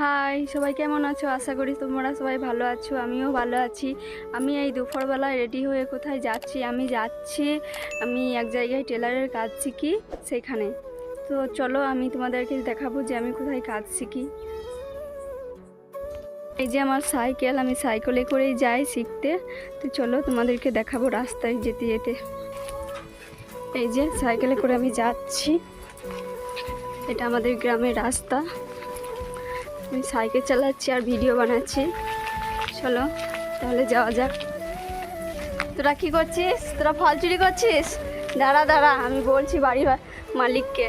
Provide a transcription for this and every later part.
High সবাই কেমন আছো? আশা করি তোমরা সবাই ভালো আছো, আমিও ভালো আছি। আমি এই দুপুরবেলায় রেডি হয়ে কোথায় যাচ্ছি? আমি যাচ্ছি, আমি এক জায়গায় টেলারের কাজ শিখি সেখানে। তো চলো আমি তোমাদেরকে দেখাবো যে আমি কোথায় কাজ শিখি। এই যে আমার সাইকেল, আমি সাইকেলে করেই যাই শিখতে। তো চলো তোমাদেরকে দেখাবো রাস্তায় যেতে যেতে। এই যে সাইকেলে করে আমি যাচ্ছি। এটা আমাদের গ্রামের রাস্তা। আমি সাইকেল চালাচ্ছি আর ভিডিও বানাচ্ছি। চলো, তাহলে যাওয়া যাক। তোরা কি করছিস? তোরা ফল চুরি করছিস? দাঁড়া দাঁড়া, আমি বলছি বাড়ির মালিককে।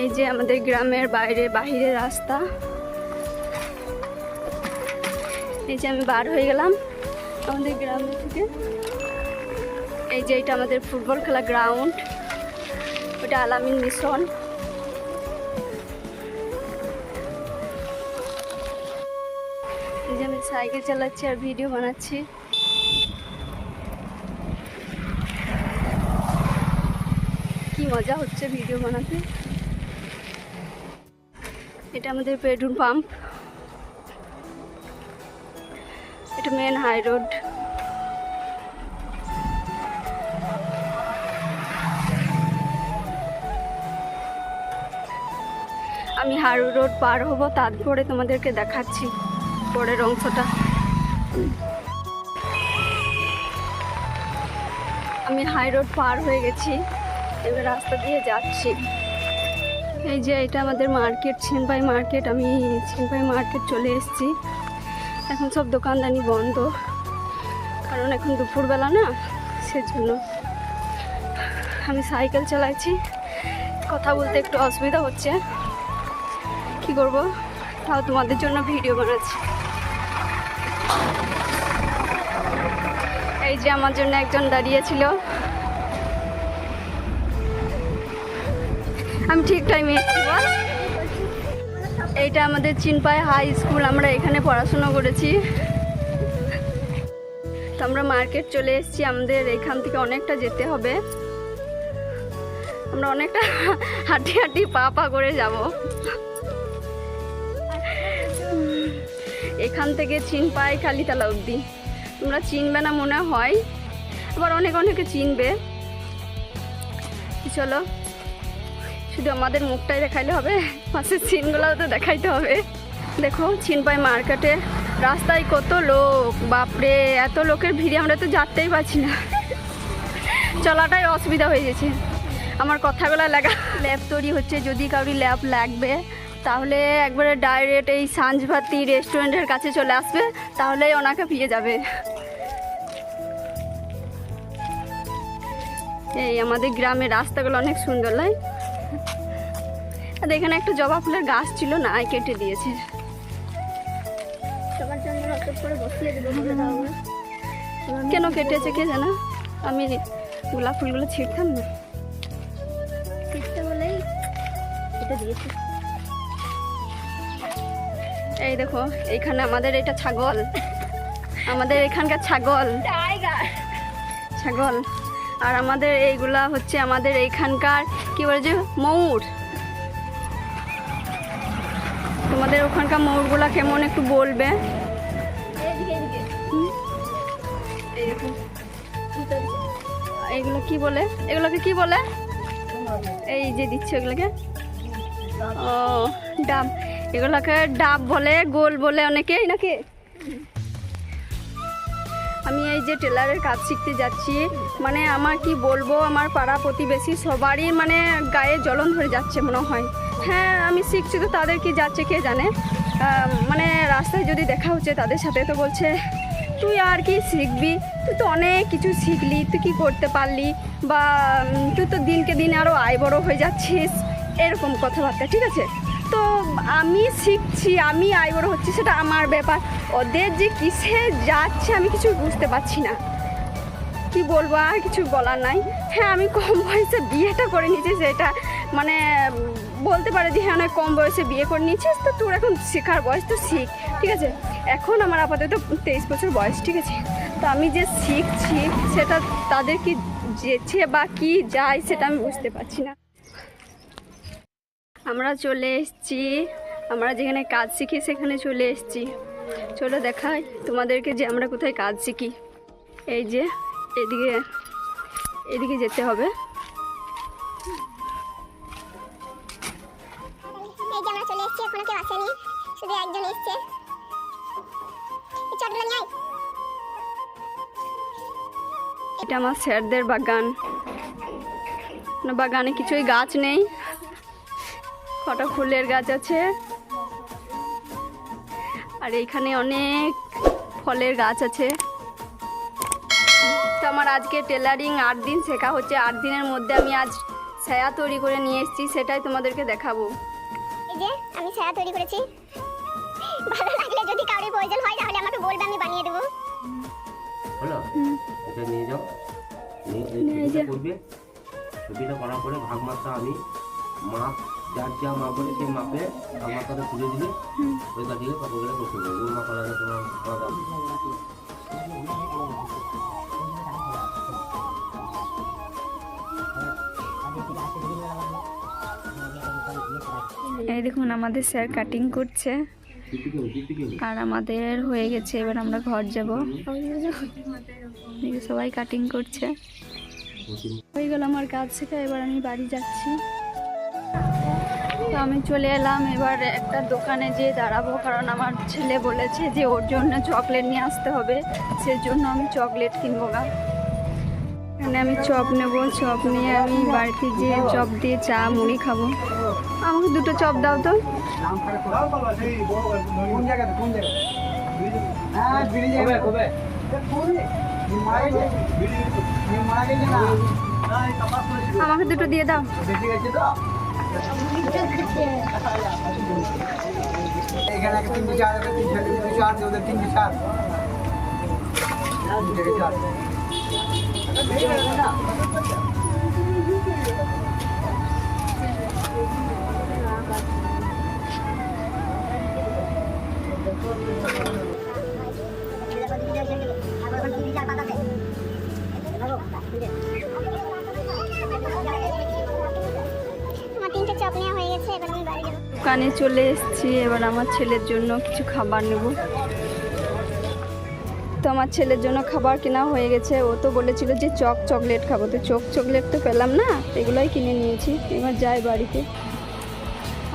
এই যে আমাদের গ্রামের বাইরে বাহিরে রাস্তা। এই যে আমি বার হয়ে গেলাম আমাদের গ্রাম থেকে। এই যে এটা আমাদের ফুটবল খেলা গ্রাউন্ড ওটা আলামিন মিশন। সাইকেল চালাচ্ছি আর ভিডিও বানাচ্ছি। কি মজা হচ্ছে ভিডিও বানাতে। এটা আমাদের পেট্রোল পাম্প। এটা মেন হাই রোড। আমি হারু রোড পার হব, তারপরে তোমাদেরকে দেখাচ্ছি। পরের অংশটা। আমি হাই রোড পার হয়ে গেছি, এবার রাস্তা দিয়ে যাচ্ছি। এই যে এটা আমাদের মার্কেট ছিনপাই মার্কেট। আমি ছিনপাই মার্কেট চলে এসেছি। এখন সব দোকানদানি বন্ধ। কারণ এখন দুপুরবেলা না, সেজন্য আমি সাইকেল চালাচ্ছি। কথা বলতে একটু অসুবিধা হচ্ছে। কি করব? তাও তোমাদের জন্য ভিডিও বানাচ্ছি। এই যে আমার জন্য একজন দাঁড়িয়েছিল। আমি ঠিক টাইমে এইটা আমাদের চিনপাই হাই স্কুল আমরা এখানে পড়াশুনো করেছি। তো আমরা মার্কেট চলে এসেছি, আমাদের এখান থেকে অনেকটা যেতে হবে। আমরা অনেকটা হাঁটি হাঁটি পা পা করে যাব। এখান থেকে চিনপাই কালীতলা অবধি। তোমরা চিনবে না মনে হয়। আবার অনেক অনেকে চিনবে। চলো, শুধু আমাদের মুখটাই দেখাইলে হবে। পাশের সিনগুলোও তো দেখাইতে হবে। দেখো চিনপাই মার্কেটে রাস্তায় কত লোক। বাপরে, এত লোকের ভিড়ে আমরা তো যাতেই পারছি না। চলাটাই অসুবিধা হয়ে গেছে। আমার কথাগুলো লাগা ল্যাব তৈরি হচ্ছে, যদি কাউরি ল্যাব লাগবে তাহলে একবারে ডাইরেক্ট এই সাঁঝভাতি রেস্টুরেন্টের কাছে চলে আসবে তাহলেই ওনাকে পেয়ে যাবে। এই আমাদের গ্রামের রাস্তাগুলো অনেক সুন্দর নয় আর এখানে একটা জবা ফুলের গাছ ছিল না কেটে দিয়েছে। কেন কেটেছে কে জানা? আমি গোলাপ ফুলগুলো ছিঁড়তাম না। বলেই এটা দিয়েছি। এই দেখো, এইখানে আমাদের এটা ছাগল। আমাদের এখানকার ছাগল। ছাগল। আর আমাদের এইগুলা হচ্ছে আমাদের এইখানকার, কি বলে যে, ময়ূর। তোমাদের ওখানকার ময়ূরগুলা কেমন একটু বলবে? এইগুলো কি বলে? এগুলোকে কি বলে? এই যে দিচ্ছে এগুলোকে ও, ডাব। এগুলোকে ডাব বলে, গোল বলে অনেকেই নাকি? আমি এই যে টেলারের কাজ শিখতে যাচ্ছি মানে আমার কি বলব, আমার পাড়া প্রতিবেশী সবারই মানে গায়ে জ্বলন ধরে যাচ্ছে মনে হয়। হ্যাঁ আমি শিখছি তো তাদের কি যাচ্ছে কে জানে। মানে রাস্তায় যদি দেখা হচ্ছে তাদের সাথে তো বলছে, তুই আর কি শিখবি? তুই তো অনেক কিছু শিখলি, তুই কি করতে পারলি? বা তুই তো দিনকে দিন আরও আয় বড় হয়ে যাচ্ছিস। এরকম কথাবার্তা, ঠিক আছে? তো আমি শিখছি, আমি আয় বড় হচ্ছি, সেটা আমার ব্যাপার। ওদের যে কিসে যাচ্ছে আমি কিছু বুঝতে পারছি না। কি বলব, আর কিছু বলার নাই। হ্যাঁ আমি কম বয়সে বিয়েটা করে নিয়েছি, সেটা মানে বলতে পারে যে হ্যাঁ অনেক কম বয়সে বিয়ে করে নিয়েছিস, তো তোর এখন শেখার বয়স তো শিখ, ঠিক আছে? এখন আমার আপাতত তেইশ বছর বয়স, ঠিক আছে? তো আমি যে শিখছি, সেটা তাদের কি যেছে বা কি যায়, সেটা আমি বুঝতে পারছি না। আমরা চলে এসেছি। আমরা যেখানে কাজ শিখি সেখানে চলে এসেছি। চলো দেখাই তোমাদেরকে যে আমরা কোথায় কাজ শিখি। এই যে এদিকে এদিকে যেতে হবে। এই যে আমরা চলে এসেছি এখনও কেউ আসেনি শুধু একজন এসছে। চটগুলো নিয়ে এটা আমার স্যারদের বাগান। বাগানে কিছুই গাছ নেই। কটা ফুলের গাছ আছে। আর এইখানে অনেক ফলের গাছ আছে। তো আমার আজকে টেলারিং আট দিন শেখা হচ্ছে। আট দিনের মধ্যে আমি আজ ছায়া তৈরি করে নিয়ে এসেছি সেটাই তোমাদেরকে দেখাবো। এই যে আমি ছায়া তৈরি করেছি। ভালো লাগলে যদি কারোর প্রয়োজন হয় তাহলে আমাকে বলবে আমি বানিয়ে দেবো। হলো? এটা নিয়ে যাও। নিয়ে এই ছবিটা করবে। ছবিটা করার পরে ভাগ মাপটা আমি মাপ এই দেখুন, আমাদের স্যার কাটিং করছে। আর আমাদের হয়ে গেছে, এবার আমরা ঘর যাব। সবাই কাটিং করছে। হয়ে গেল আমার কাজ শেখা, এবার আমি বাড়ি যাচ্ছি। তো আমি চলে এলাম। এবার একটা দোকানে যেয়ে দাঁড়াবো, কারণ আমার ছেলে বলেছে যে ওর জন্য চকলেট নিয়ে আসতে হবে। সেজন্য আমি চকলেট কিনবো গা। এখানে আমি চপ নেব। চপ নিয়ে আমি বাড়িতে যেয়ে চপ দিয়ে চা, মুড়ি খাব। আমাকে দুটো চপ দাও তো। না আমাকে দুটো দিয়ে দাও। এখানে একটা তিনটে চার একটা তিন তিনটে চার ওদের তিনটে চার। তিনটে চার। দোকানে চলে এসেছি, এবার আমার ছেলের জন্য কিছু খাবার নেব। তো আমার ছেলের জন্য খাবার কেনা হয়ে গেছে। ও তো বলেছিল যে চক চকলেট খাব। তো চক চকলেট তো পেলাম না, এগুলোই কিনে নিয়েছি। এবার যাই বাড়িতে।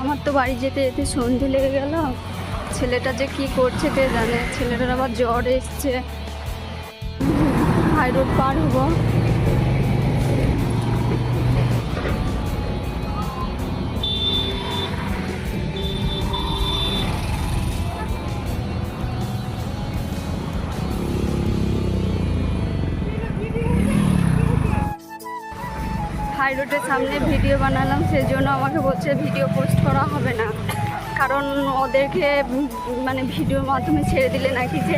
আমার তো বাড়ি যেতে যেতে সন্ধে লেগে গেল। ছেলেটা যে কি করছে কে জানে? ছেলেটার আবার জ্বর এসছে। হাই রোড পার হব। হাই রোডের সামনে ভিডিও বানালাম সেই জন্য আমাকে বলছে ভিডিও পোস্ট করা হবে না। কারণ ওদেরকে মানে ভিডিওর মাধ্যমে ছেড়ে দিলে নাকি যে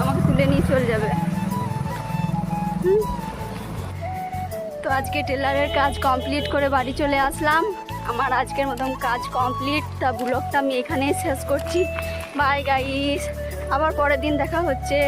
আমাকে তুলে নিয়ে চলে যাবে। তো আজকে টেলারের কাজ কমপ্লিট করে বাড়ি চলে আসলাম। আমার আজকের মতন কাজ কমপ্লিট। তা ব্লগটা আমি এখানেই শেষ করছি। Bye guys. আবার পরের দিন দেখা হচ্ছে।